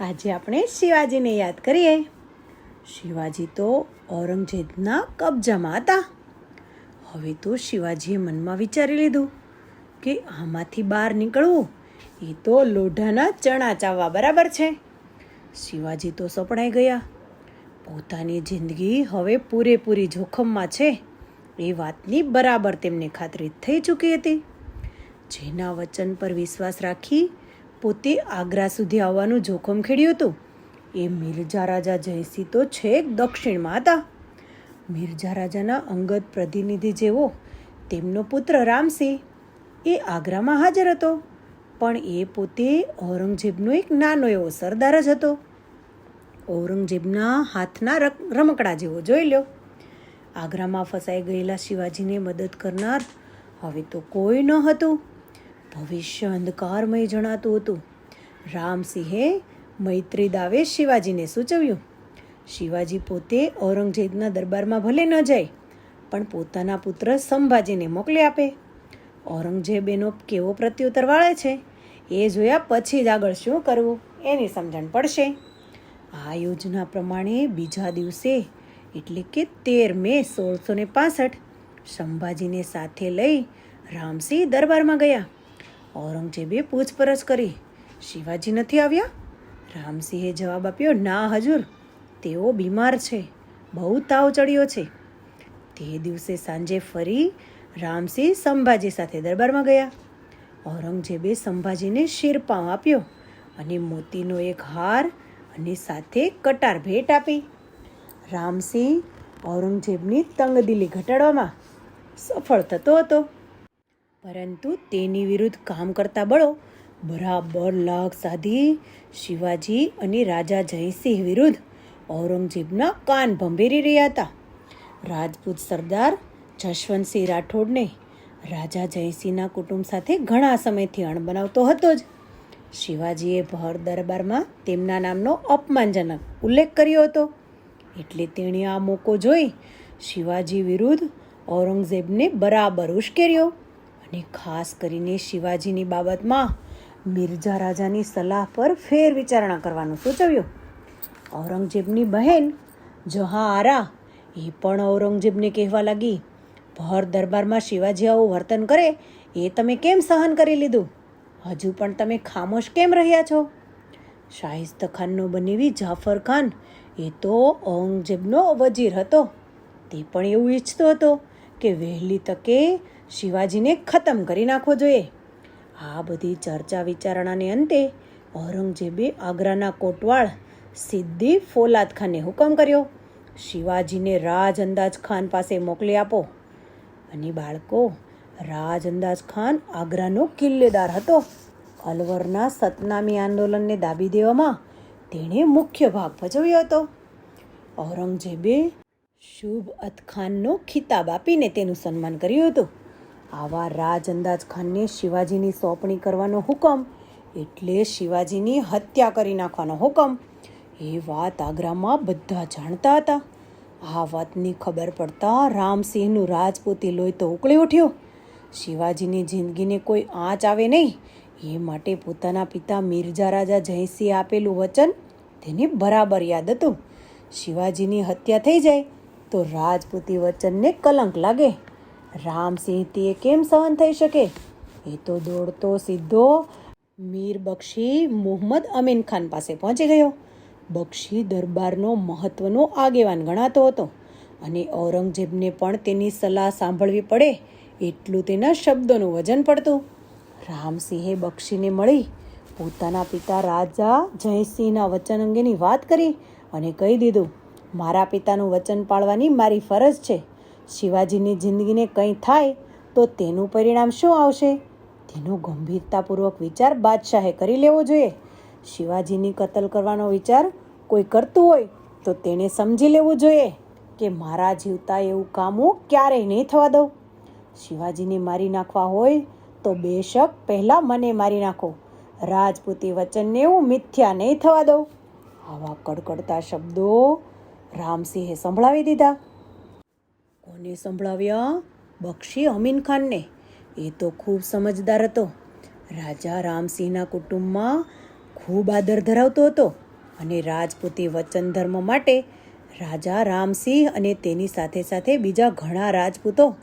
આજે આપણે શિવાજીને યાદ કરીએ. શિવાજી તો ઔરંગઝેબના કબજામાં હતા. હવે તો શિવાજીએ મનમાં વિચારી લીધું કે આમાંથી બહાર નીકળવું એ તો લોઢાના ચણા ચાવવા બરાબર છે. શિવાજી તો સપડાઈ ગયા. પોતાની જિંદગી હવે પૂરેપૂરી જોખમમાં છે. એ વાતની બરાબર તેમને ખાતરી થઈ ચૂકી હતી. જેના વચન પર વિશ્વાસ રાખી પોતે આગ્રા સુધી આવવાનું જોખમ ખેડ્યું હતું. એ મિર્જા રાજા જયસિંહ તો છેક દક્ષિણમાં હતા. મિર્જા રાજાના અંગત પ્રતિનિધિ જેવો તેમનો પુત્ર રામસિંહ એ આગ્રામાં હાજર હતો, પણ એ પોતે ઔરંગઝેબનો એક નાનો એવો સરદાર જ હતો. ઔરંગઝેબના હાથના રમકડા જેવો જોઈ લ્યો. આગ્રામાં ફસાઈ ગયેલા શિવાજીને મદદ કરનાર હવે તો કોઈ ન હતું. ભવિષ્ય અંધકારમય જણાતું હતું. રામસિંહે મૈત્રી દાવે શિવાજીને સૂચવ્યું, શિવાજી પોતે ઔરંગઝેબના દરબારમાં ભલે ન જાય, પણ પોતાના પુત્ર સંભાજીને મોકલી આપે. ઔરંગઝેબ એનો કેવો પ્રત્યુત્તર વાળે છે? એ જોયા પછી જ આગળ શું કરવું, એની સમજણ પડશે. આ યોજના પ્રમાણે બીજા દિવસે, એટલે કે તેર મે સોળસો ને સંભાજીને સાથે લઈ રામસિંહ દરબારમાં ગયા. ઔરંગઝેબે પૂછપરછ કરી. શિવાજી નથી આવ્યા? રામસિંહે જવાબ આપ્યો, ના હજુર, તેઓ બીમાર છે. બહુ તાવ ચડ્યો છે. તે દિવસે સાંજે ફરી રામસિંહ સંભાજી સાથે દરબારમાં ગયા. ઔરંગઝેબે સંભાજીને શિરપાવ આપ્યો અને મોતીનો એક હાર અને સાથે કટાર ભેટ આપી. રામસિંહ ઔરંગઝેબની તંગદિલી ઘટાડવામાં સફળ થતો હતો. પરંતુ તેની વિરુદ્ધ કામ કરતા બળો બરાબર લાગ સાધી શિવાજી અને રાજા જયસિંહ વિરુદ્ધ ઔરંગઝેબના કાન ભંભેરી રહ્યા હતા. રાજપૂત સરદાર જશવંતસિંહ રાઠોડને રાજા જયસિંહના કુટુંબ સાથે ઘણા સમયથી અણબનાવતો હતો જ. શિવાજીએ ભર દરબારમાં તેમના નામનો અપમાનજનક ઉલ્લેખ કર્યો હતો. એટલે તેણે આ મોકો જોઈ શિવાજી વિરુદ્ધ ઔરંગઝેબને બરાબર ઉશ્કેર્યો. અને ખાસ કરીને શિવાજીની બાબતમાં મિર્જા રાજાની સલાહ પર ફેર વિચારણા કરવાનું સૂચવ્યું. ઔરંગઝેબની બહેન જહાં આરા એ પણ ઔરંગઝેબને કહેવા લાગી, ભર દરબારમાં શિવાજી આવું વર્તન કરે એ તમે કેમ સહન કરી લીધું? હજુ પણ તમે ખામોશ કેમ રહ્યા છો? શાહિસ્ત ખાનનો બનેવી જાફર ખાન એ તો ઔરંગઝેબનો વજીર હતો. તે પણ એવું ઈચ્છતો હતો કે વહેલી તકે શિવાજીને ખતમ કરી નાખવો જોઈએ. આ બધી ચર્ચા વિચારણાને અંતે ઔરંગઝેબે આગ્રાના કોટવાળ સિદ્ધિ ફોલાદ ખાનને હુકમ કર્યો. શિવાજીને રાજ અંદાજ ખાન પાસે મોકલી આપો. અને બાળકો રાજ અંદાજ ખાન આગ્રાનો કિલ્લેદાર હતો. અલવરના સતનામી આંદોલનને દાબી દેવામાં તેણે મુખ્ય ભાગ ભજવ્યો હતો. ઔરંગઝેબે શુભ અતખાનનો ખિતાબ આપીને તેનું સન્માન કર્યું હતું. આવા રાજ અંદાજ ખાનને શિવાજીની સોંપણી કરવાનો હુકમ, એટલે શિવાજીની હત્યા કરી નાખવાનો હુકમ. એ વાત આગ્રામાં બધા જાણતા હતા. આ વાતની ખબર પડતા રામસિંહનું રાજપૂતી લોહી તો ઉકળી ઉઠ્યો. શિવાજીની જિંદગીને કોઈ આંચ આવે નહીં. એ માટે પોતાના પિતા મિર્જા રાજા જયસિંહે આપેલું વચન તેને બરાબર યાદ હતું. શિવાજીની હત્યા થઈ જાય તો રાજપૂતી વચનને કલંક લાગે. રામસિંહ તે કેમ સહન થઈ શકે? એ તો દોડતો સીધો મીર બક્ષી મોહમ્મદ અમીન ખાન પાસે પહોંચી ગયો. બક્ષી દરબારનો મહત્વનો આગેવાન ગણાતો હતો અને ઔરંગઝેબને પણ તેની સલાહ સાંભળવી પડે એટલું તેના શબ્દોનું વજન પડતું. રામસિંહે બક્ષીને મળી, પોતાના પિતા રાજા જયસિંહના વચન અંગેની વાત કરી અને કહી દીધું, મારા પિતાનું વચન પાળવાની મારી ફરજ છે. શિવાજીની જિંદગીને કંઈ થાય તો તેનું પરિણામ શું આવશે? તેનો ગંભીરતાપૂર્વક વિચાર બાદશાહે કરી લેવો જોઈએ. શિવાજીની કતલ કરવાનો વિચાર કોઈ કરતું હોય તો તેણે સમજી લેવું જોઈએ કે મારા જીવતા એવું કામ હું ક્યારેય નહીં થવા દઉં. શિવાજીને મારી નાખવા હોય તો બેશક પહેલાં મને મારી નાખો. રાજપૂતી વચનને હું મિથ્યા નહીં થવા દઉં. આવા કડકડતા શબ્દો રામસિંહે સંભળાવી દીધા. કોને સંભળાવ્યા, બક્ષી અમીન ખાનને. એ તો ખૂબ સમજદાર હતો. રાજા રામસિંહના કુટુંબમાં ખૂબ આદર ધરાવતો હતો અને રાજપૂતી વચન ધર્મ માટે રાજા રામસિંહ અને તેની સાથે સાથે બીજા ઘણા રાજપૂતો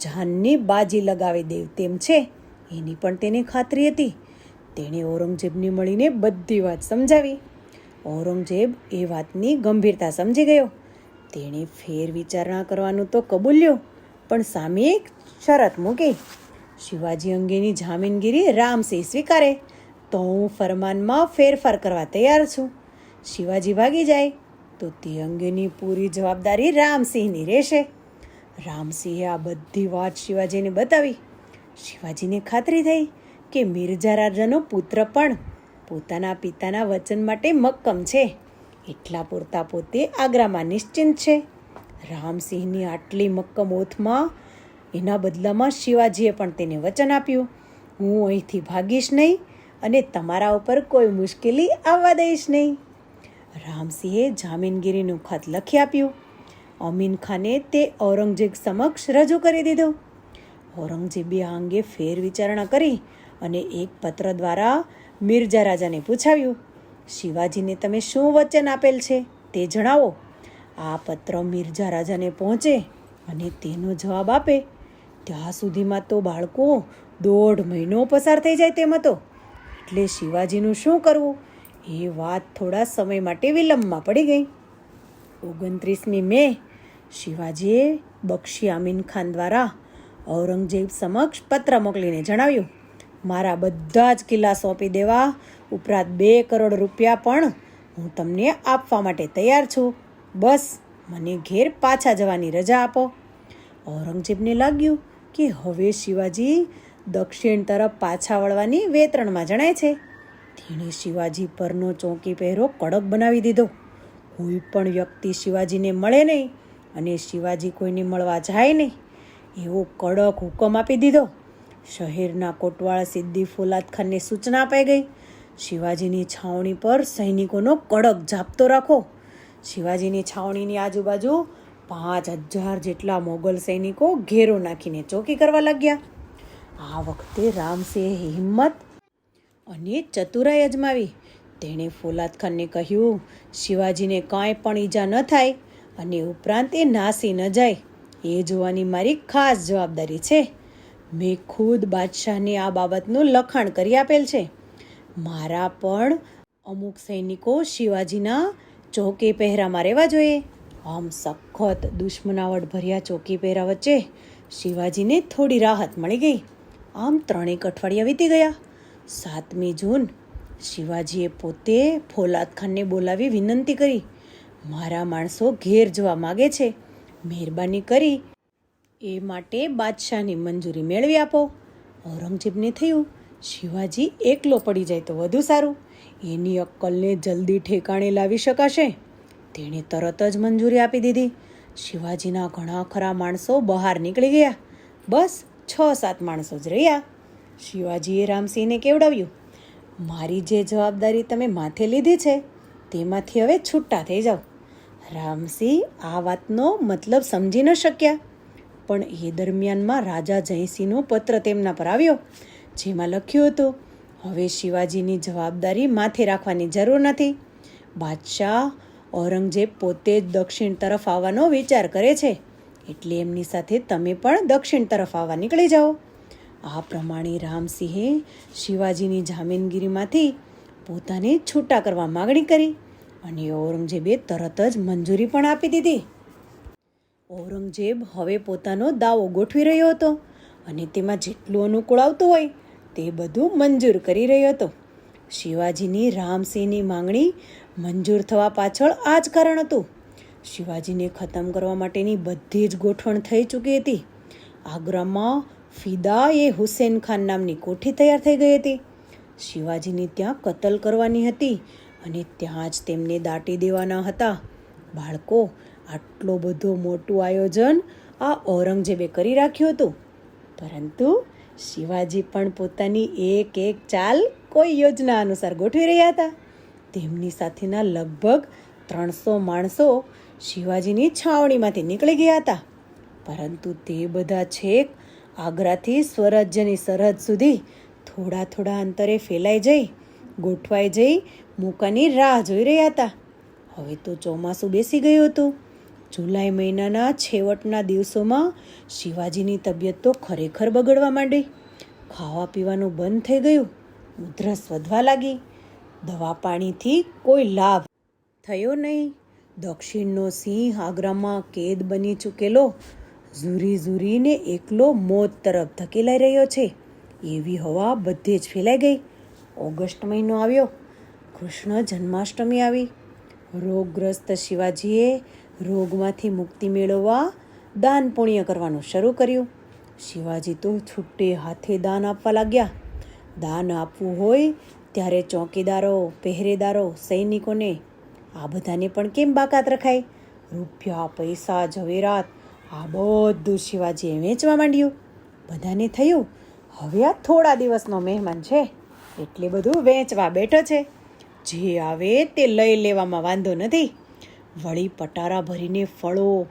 જાનની બાજી લગાવી દે તેમ છે. એની પણ તેને ખાતરી હતી. તેણે ઔરંગઝેબને મળીને બધી વાત સમજાવી. ઔરંગઝેબ એ વાતની ગંભીરતા સમજી ગયો. તેણે ફેર વિચારણા કરવાનું તો કબૂલ્યો, પણ સામે એક શરત મૂકી. શિવાજી અંગેની જામીનગીરી રામસિંહ સ્વીકારે, તો હું ફરમાનમાં ફેરફાર કરવા તૈયાર છું. શિવાજી ભાગી જાય, તો તે અંગેની પૂરી જવાબદારી રામસિંહની રહેશે. રામસિંહે આ બધી વાત શિવાજીને બતાવી. શિવાજીને ખાતરી થઈ કે મિર્જા રાજાનો પુત્ર પણ પોતાના પિતાના વચન માટે મક્કમ છે. એટલા પૂરતા પોતે આગ્રામાં નિશ્ચિંત છે. રામસિંહની આટલી મક્કમ ઓથમાં એના બદલામાં શિવાજીએ પણ તેને વચન આપ્યું. હું અહીંથી ભાગીશ નહીં અને તમારા ઉપર કોઈ મુશ્કેલી આવવા દઈશ નહીં. રામસિંહે જામીનગીરીનું ખત લખી આપ્યું. અમીન ખાને તે ઔરંગઝેબ સમક્ષ રજૂ કરી દીધો. ઔરંગઝેબે આ અંગે ફેર વિચારણા કરી અને એક પત્ર દ્વારા મિર્જા રાજાને પૂછાવ્યું. શિવાજીને તમે શું વચન આપેલ છે તે જણાવો. આ પત્ર મિર્જા રાજાને પહોંચે અને તેનો જવાબ આપે. ત્યાં સુધીમાં તો બાળકો દોઢ મહિનો પસાર થઈ જાય તેમ હતો. એટલે શિવાજીનું શું કરવું? એ વાત થોડા સમય માટે વિલંબમાં પડી ગઈ. ઓગણત્રીસમી મે શિવાજીએ બક્ષી આમીન ખાન દ્વારા ઔરંગઝેબ સમક્ષ પત્ર મોકલીને જણાવ્યું, મારા બધા જ કિલ્લા સોંપી દેવા ઉપરાંત બે કરોડ રૂપિયા પણ હું તમને આપવા માટે તૈયાર છું. બસ, મને ઘેર પાછા જવાની રજા આપો. ઔરંગઝેબને લાગ્યું કે હવે શિવાજી દક્ષિણ તરફ પાછા વળવાની વેતરણમાં જણાય છે. તેણે શિવાજી પરનો ચોકી પહેરો કડક બનાવી દીધો. કોઈ પણ વ્યક્તિ શિવાજીને મળે નહીં અને શિવાજી કોઈને મળવા જાય નહીં. એવો કડક હુકમ આપી દીધો. શહેરના કોટવાળ સિદ્દી ફોલાદ ખાનને સૂચના અપાઈ ગઈ. શિવાજીની છાવણી પર સૈનિકોનો કડક જાપતો રાખો. શિવાજીની છાવણીની આજુબાજુ પાંચ હજાર જેટલા મોગલ સૈનિકો ઘેરો નાખીને ચોકી કરવા લાગ્યા. આ વખતે રામસિંહે હિંમત અને ચતુરાઈ અજમાવી. તેણે ફોલાદ ખાનને કહ્યું, શિવાજીને કાંઈ પણ ઈજા ન થાય અને ઉપરાંત એ નાસી ન જાય. એ જોવાની મારી ખાસ જવાબદારી છે. મેં ખુદ બાદશાહને આ બાબતનું લખાણ કરી આપેલ છે. મારા પણ અમુક સૈનિકો શિવાજીના ચોકી પહેરામાં રહેવા જોઈએ. આમ સખત દુશ્મનાવટ ભર્યા ચોકી પહેરા વચ્ચે શિવાજીને થોડી રાહત મળી ગઈ. આમ ત્રણેક અઠવાડિયા વીતી ગયા. સાતમી જૂન, શિવાજીએ પોતે ફોલાદ ખાનને બોલાવી વિનંતી કરી. મારા માણસો ઘેર જવા માગે છે. મહેરબાની કરી એ માટે બાદશાહની મંજૂરી મેળવી આપો. ઔરંગઝેબને થયું શિવાજી એકલો પડી જાય તો વધુ સારું. એની અક્કલને જલ્દી ઠેકાણે લાવી શકાશે. તેણે તરત જ મંજૂરી આપી દીધી. શિવાજીના ઘણા ખરા માણસો બહાર નીકળી ગયા. બસ છ સાત માણસો જ રહ્યા. શિવાજીએ રામસિંહને કેવડાવ્યું? મારી જે જવાબદારી તમે માથે લીધી છે, તેમાંથી હવે છૂટા થઈ જાઓ. રામસિંહ આ વાતનો મતલબ સમજી ન શક્યા. પણ એ દરમિયાનમાં રાજા જયસિંહનો પત્ર તેમના પર આવ્યો. જેમાં લખ્યું હતું, હવે શિવાજીની જવાબદારી માથે રાખવાની જરૂર નથી. બાદશાહ ઔરંગઝેબ પોતે જ દક્ષિણ તરફ આવવાનો વિચાર કરે છે. એટલે એમની સાથે તમે પણ દક્ષિણ તરફ આવવા નીકળી જાઓ. આ પ્રમાણે રામસિંહે શિવાજીની જામીનગીરીમાંથી પોતાને છૂટા કરવા માગણી કરી અને ઔરંગઝેબે તરત જ મંજૂરી પણ આપી દીધી. ઔરંગઝેબ હવે પોતાનો દાવો ગોઠવી રહ્યો હતો અને તેમાં જેટલું અનુકૂળ આવતું હોય તે બધું મંજૂર કરી રહ્યો હતો. શિવાજીની રામસિંહની માંગણી મંજૂર થવા પાછળ આ જ કારણ હતું. શિવાજીને ખતમ કરવા માટેની બધી જ ગોઠવણ થઈ ચૂકી હતી. આગ્રામાં ફિદા એ હુસેન ખાન નામની કોઠી તૈયાર થઈ ગઈ હતી. શિવાજીને ત્યાં કતલ કરવાની હતી અને ત્યાં જ તેમને દાટી દેવાના હતા. બાળકો, આટલો બધો મોટું આયોજન આ ઔરંગઝેબે કરી રાખ્યું હતું. પરંતુ શિવાજી પણ પોતાની એક એક ચાલ કોઈ યોજના અનુસાર ગોઠવી રહ્યા હતા. તેમની સાથેના લગભગ ત્રણસો માણસો શિવાજીની છાવણીમાંથી નીકળી ગયા હતા. પરંતુ તે બધા છેક આગ્રાથી સ્વરાજ્યની સરહદ સુધી થોડા થોડા અંતરે ફેલાઈ જઈ, ગોઠવાઈ જઈ મૂકાની રાહ જોઈ રહ્યા હતા. હવે તો ચોમાસું બેસી ગયું હતું. જુલાઈ મહિનાના છેવટના દિવસોમાં શિવાજીની તબિયત તો ખરેખર બગડવા માંડી. ખાવા પીવાનું બંધ થઈ ગયું, ઉધરસ વધવા લાગી. દવા પાણીથી કોઈ લાભ થયો નહીં. દક્ષિણનો સિંહ આગ્રામાં કેદ બની ચૂકેલો. ઝૂરી ઝૂરીને એકલો મોત તરફ ધકેલાઈ રહ્યો છે. એવી હવા બધે જ ફેલાઈ ગઈ. ઓગસ્ટ મહિનો આવ્યો. કૃષ્ણ જન્માષ્ટમી આવી. રોગગ્રસ્ત શિવાજીએ રોગમાંથી મુક્તિ મેળવવા દાન પુણ્ય કરવાનું શરૂ કર્યું. શિવાજી તો છૂટે હાથે દાન આપવા લાગ્યા. દાન આપવું હોય ત્યારે ચોકીદારો, પહેરેદારો, સૈનિકોને આ બધાને પણ કેમ બાકાત રખાય? રૂપિયા, પૈસા, ઝવેરાત, આ બધું શિવાજીએ વેચવા માંડ્યું. બધાને થયું, હવે આ થોડા દિવસનો મહેમાન છે, એટલે બધું વેચવા બેઠો છે. જે આવે તે લઈ લેવામાં વાંધો નથી. વળી પટારા ભરીને ફળો,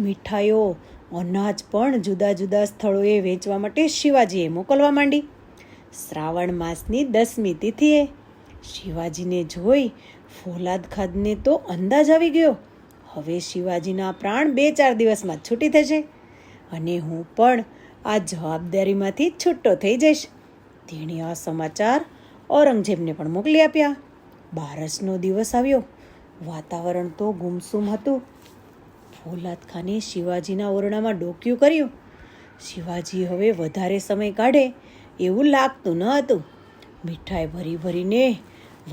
મીઠાઈઓ, અનાજ પણ જુદા જુદા સ્થળોએ વેચવા માટે શિવાજીએ મોકલવા માંડી. શ્રાવણ માસની દસમી તિથિએ શિવાજીને જોઈ ફોલાદ ખાદને તો અંદાજ આવી ગયો. હવે શિવાજીના પ્રાણ બે ચાર દિવસમાં છૂટી થશે અને હું પણ આ જવાબદારીમાંથી છૂટો થઈ જઈશ. તેણે આ સમાચાર ઔરંગઝેબને પણ મોકલી આપ્યા. બારસનો દિવસ આવ્યો. વાતાવરણ તો ગુમસુમ હતું. ફોલાદ ખાને શિવાજીના ઓરડામાં ડોક્યું કર્યું. શિવાજી હવે વધારે સમય કાઢે એવું લાગતું ન હતું. મીઠાઈ ભરી ભરીને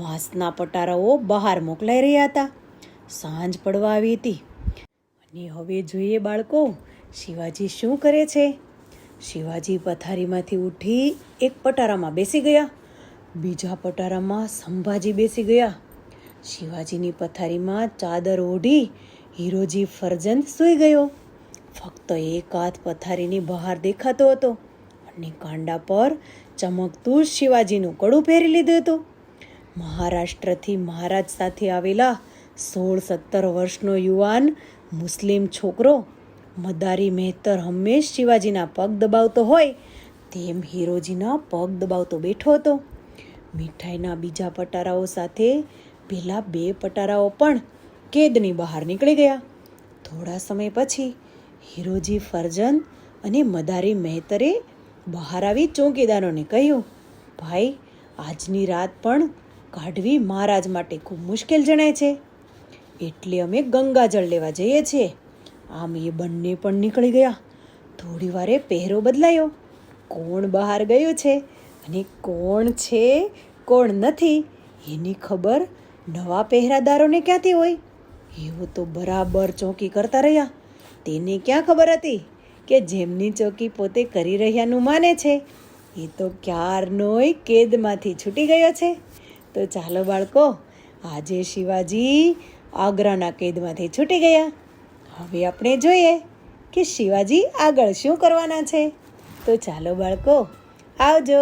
વાંસના પટારાઓ બહાર મોકલાઈ રહ્યા હતા. સાંજ પડવા આવી હતી. અને હવે જોઈએ બાળકો, શિવાજી શું કરે છે? શિવાજી પથારીમાંથી ઉઠી એક પટારામાં બેસી ગયા. બીજા પટારામાં સંભાજી બેસી ગયા. શિવાજીની પથારીમાં ચાદર ઓઢી હીરોજી ફરજંદ સૂઈ ગયો. ફક્ત એક હાથ પથારીની બહાર દેખાતો હતો અને કાંડા પર ચમકતું શિવાજીનું કડું પહેરી લીધું હતું. મહારાષ્ટ્રથી મહારાજ સાથે આવેલા સોળ સત્તર વર્ષનો યુવાન મુસ્લિમ છોકરો મદારી મહેતર હંમેશ શિવાજીના પગ દબાવતો હોય તેમ હીરોજીના પગ દબાવતો બેઠો હતો. મીઠાઈના બીજા પટારાઓ સાથે પેલા બે પટારાઓ પણ કેદની બહાર નીકળી ગયા. થોડા સમય પછી હિરોજી ફરજન અને મદારી મહેતરે બહાર આવી ચોકીદારોને કહ્યું, ભાઈ, આજની રાત પણ કાઢવી મહારાજ માટે ખૂબ મુશ્કેલ જણાય છે. એટલે અમે ગંગાજળ લેવા જઈએ છીએ. આમ એ બંને પણ નીકળી ગયા. થોડી વારે પહેરો બદલાયો. કોણ બહાર ગયું છે અને કોણ છે, કોણ નથી, એની ખબર નવા પહેરાદારોને ક્યાંથી હોય? એવો તો બરાબર ચોકી કરતા રહ્યા. તેને ક્યાં ખબર હતી કે જેમની ચોકી પોતે કરી રહ્યાનું માને છે? એ તો ક્યારનોય કેદમાંથી છૂટી ગયો છે. તો ચાલો બાળકો, આજે શિવાજી આગ્રાના કેદમાંથી છૂટી ગયા. હવે આપણે જોઈએ કે શિવાજી આગળ શું કરવાના છે. તો ચાલો બાળકો, આવજો.